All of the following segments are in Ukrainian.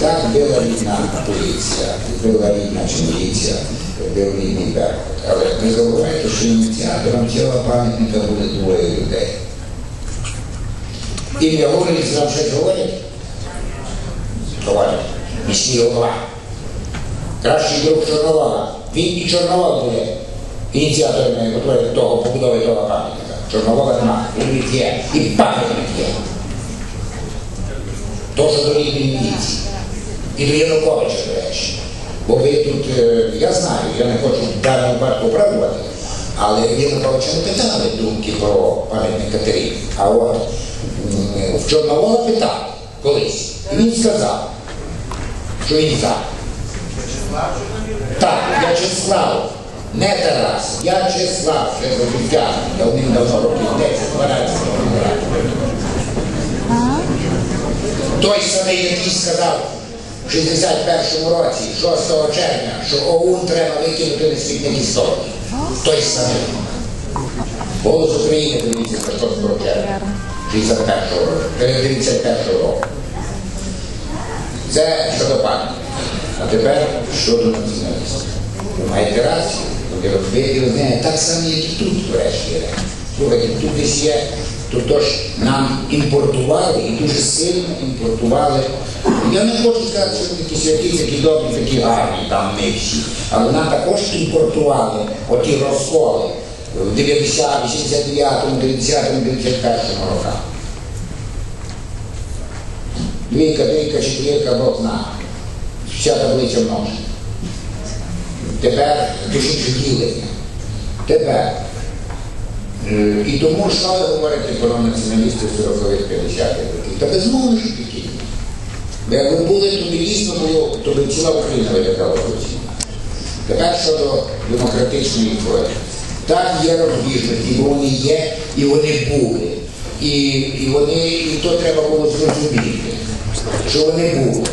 Так була рідна поліція, була рідна чи міліція, був рідний Беркут. Але не забувайте, що ініціатором цього пам'ятника були двоє людей. Ім'я вулиці вам щось говорять? Говорять. Міський голова. Кращий друг Чорновола. Він і Чорновол були ініціаторами отворення того побудови того пам'ятника. Чорновола нема. Він є. І пам'ятник є. То, що до рідної міліції. І до Януковича, до речі. Бо ви тут, е, я знаю, я не хочу в даному випадку оправдувати, але Януковича не питали думки про пам'ятник Катерині. А от м, в Чорновола питали колись. І він сказав, що він за. Так, В'ячеслав, не Тарас, В'ячеслав, ще за життя, давним-давно років 10-12 Той самий, який сказав в 61-му році, 6 червня, що ОУН треба викинути на смітник історії. Той самий. Голос України, дивіться, 6 червня, 61-го року, е, 91-го року. Це щодо пам'ятника. А тепер щодо націоналістів. Ви маєте рацію, ви ви так само, як і тут, врешті. Слухайте, тут є, тут тож нам імпортували і дуже сильно імпортували. Я не хочу сказати, що такі святі, такі добрі, такі гарні, там ми всі. Але нам також імпортували оті розколи в 90, 89, 90, 91 роках. Двійка, трійка, четвірка, знає. Вся таблиця множить. Тепер точніше ділення. Тепер. е, І тому що ви говорите про націоналістів 40-х 50-х років. Та безумовно, що такі. Бо якби були, то би дійсно було, то би ціла Україна виглядала зовсім. Тепер щодо демократичної форми. Так є розбіжності, бо вони є і вони були. І, і вони, і то треба було зрозуміти, що вони були.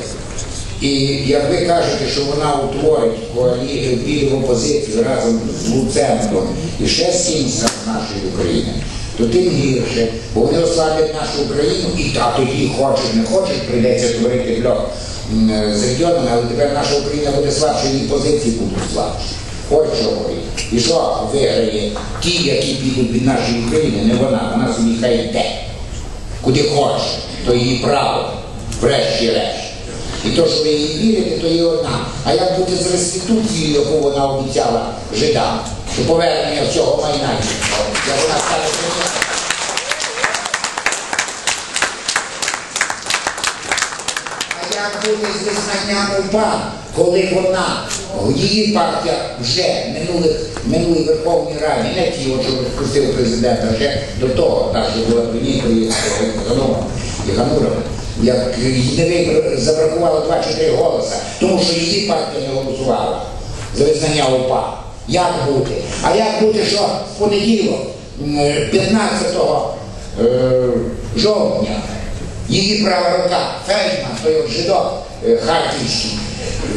І як ви кажете, що вона утворить коаліцію опозицію разом з Луценком і ще кимось нашої України, то тим гірше, бо вони ослаблять нашу Україну, і та тоді хочуть, не хочуть, прийдеться творити блок з регіонами, але тепер наша Україна буде слабша, і позиції будуть слабші. Ось що говорить. І що виграє ті, які підуть від нашої України, не вона, вона собі хай йде. Куди хоче, то її право, врешті-решт. І то, що ви їй вірите, то є одна. А як бути з реституцією, яку вона обіцяла жидам, що повернення всього майна, як вона стане? А як бути з визнанням УПА, коли вона, її партія вже минулих, минулій Верховній Раді, не ті, що розпустив президента, ще до того, так, що була і Ганурова, як їй забракувало 2 чи 3 голоса, тому що її партія не голосувала за визнання УПА. Як бути? А як бути, що в понеділок, 15 е, жовтня, її права рука, Фельдман, той от жидок е, харківський,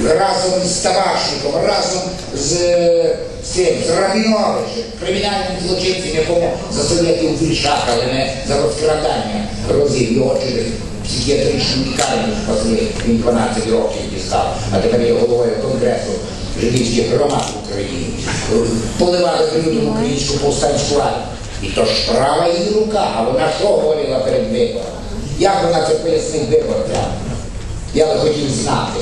разом з Табашником, разом з, е, з цим, з Рабіновичем, кримінальним злочинцем, якому за совєтів вішакали не за розкрадання розів, його через психіатричну лікарню спасли, він 12 років дістав, а тепер є головою Конгресу жидівських громад України. Поливали людям українську повстанську раду. І то ж права її рука, а вона що говорила перед виборами? Як вона це пояснить виборцям? Я би хотів знати.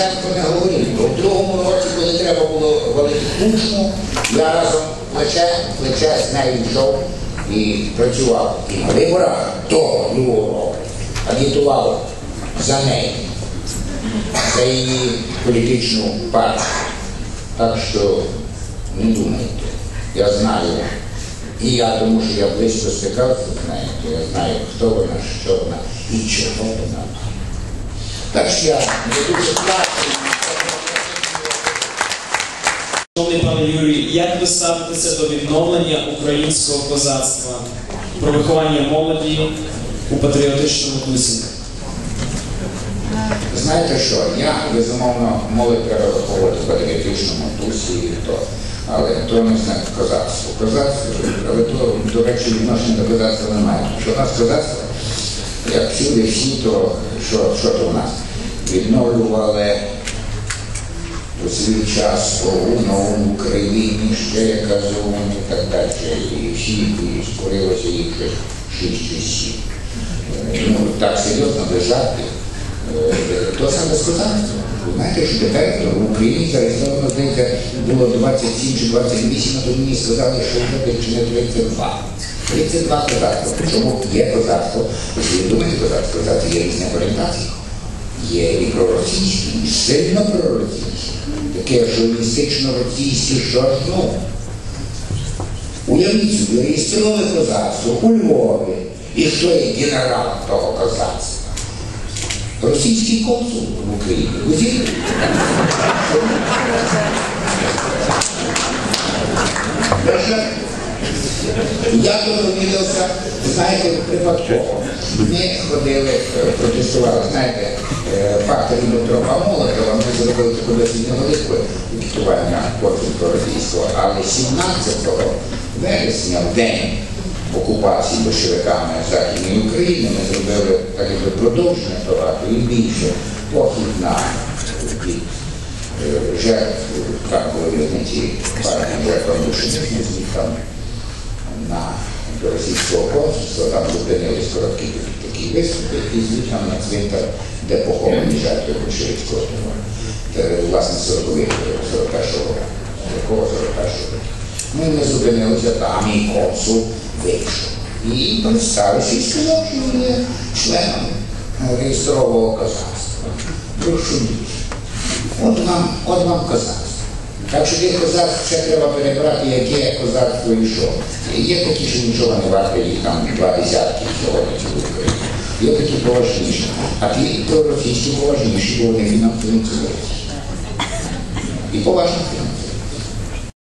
Тимошенко не говорив. В другому році, коли треба було валити кучму, я разом плече, плече з нею йшов і працював. І на виборах того другого року агітував за неї, за її політичну партію. Так що не думайте. Я знаю. І я, тому що я близько стикався з нею, то я знаю, хто вона, що вона і чого вона. Так що я не дуже. Шановний пане Юрій, як ви ставитеся до відновлення українського козацтва, про виховання молоді у патріотичному дусі? Знаєте що, я безумовно молодь треба виховувати в патріотичному дусі і то. Але то не знає козацтво. Козацтво, але то, до речі, відношення до козацтва немає. Що у нас козацтво, всюди всі, то що, що то у нас? Відновлювали у свій час ОУН, ОУН в Україні, ще якась і так далі. І всі, і створилося їх шість чи сім. Е, Ну, так серйозно жартів. Е, То саме козацтвом. Ви знаєте, що тепер в Україні зареєстровано, здається, було 27 чи 28, а то мені сказали, що вже не 32. 32 козацтва. Причому є козацтво, якщо ви думаєте козацтво, козацтво є різних орієнтацій. Є і проросійські, і сильно проросійські. Таке шовіністично російське, що ж ну. Уявіть собі, реєстроване козацтво у Львові. І хто є генерал того козацтва? Російський консул в Україні. Ви вірите? Я довідався, знаєте, випадково. Ми ходили, е, протестували, знаєте, е, фактор Дмитро Молотова, ми зробили таку досить невелику пікетування консульства російського, але 17 вересня, в день окупації большевиками Західної України, ми зробили так якби продовження того, і більше похід на е, жертв, там були визнаті парні жертвам душі, там на російського консульства, там зупинились короткі такі виступи, і звичайно на цвинтар, де поховані жертви большевицького терору. Власне, 40-х, 41-го року. Якого 41-го року. Ну, зупинилися там, і консул вийшов. І представився і сказав, що він є членом реєстрового козацтва. Прошу дуже. От вам, от вам козацтво. Так що є козак ще треба перебрати, яке козацтво і. Є такі, що нічого не варті, їх там два десятки сьогодні в. Є такі поважніші. А ті проросійські поважніші, бо вони фінансують. І поважно фінансуються.